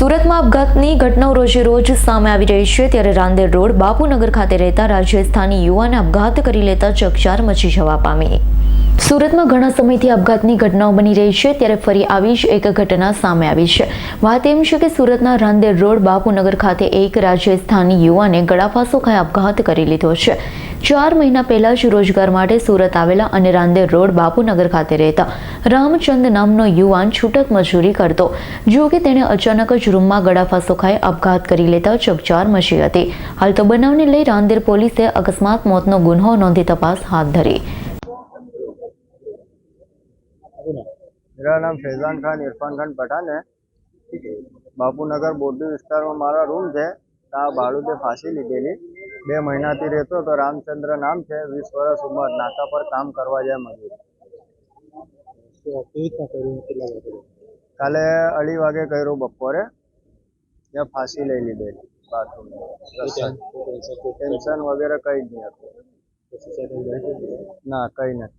સુરતમાં આપઘાતની ઘટનાઓ રોજે રોજ સામે આવી રહી છે. ત્યારે રાંદેર રોડ બાપુનગર ખાતે રહેતા રાજસ્થાની યુવાને અપઘાત કરી લેતા ચકચાર મચી જવા પામી. સુરતમાં ઘણા સમયથી આપઘાતની ઘટનાઓ બની રહી છે, ત્યારે ફરી આવી જ એક ઘટના સામે આવી છે. વાત એમ છે કે સુરતના રાંદેર રોડ, બાપુનગર ખાતે એક રાજસ્થાની યુવાને ગળાફાંસો ખાઈ આપઘાત કરી લીધો છે. ચાર મહિના પહેલા જ રોજગાર માટે સુરત આવેલા અને રાંદેર રોડ, બાપુનગર ખાતે રહેતા રામચંદ નામનો યુવાન છૂટક મજૂરી કરતો. જો કે તેણે અચાનક જ રૂમમાં ગળાફાંસો ખાઈ આપઘાત કરી લેતા ચકચાર મચી હતી. હાલ તો બનાવને લઈ રાંદેર પોલીસે અકસ્માત, મોતનો ગુન્હો નોંધી તપાસ હાથ ધરી. मेरा नाम फैजान खान इरफान खान पठान है બાપુનગર બોરડી વિસ્તારમાં મારા રૂમ છે ત્યાં ભાડુતે ફાંસી લીધેલી બે મહિનાથી રહેતો તો રામચંદ્ર નામ છે વીસ વર્ષ ઉંમર નાકા પર કામ કરવા જાય મજૂર કેવી રીતના કર્યું કેટલા વાગે કાલે અઢી વાગે કર્યું બપોરે ત્યાં ફાંસી લઈ લીધેલી બાથરૂમમાં ટેન્શન વગેરે કંઈ જ નહીં હતું ના કંઈ નથી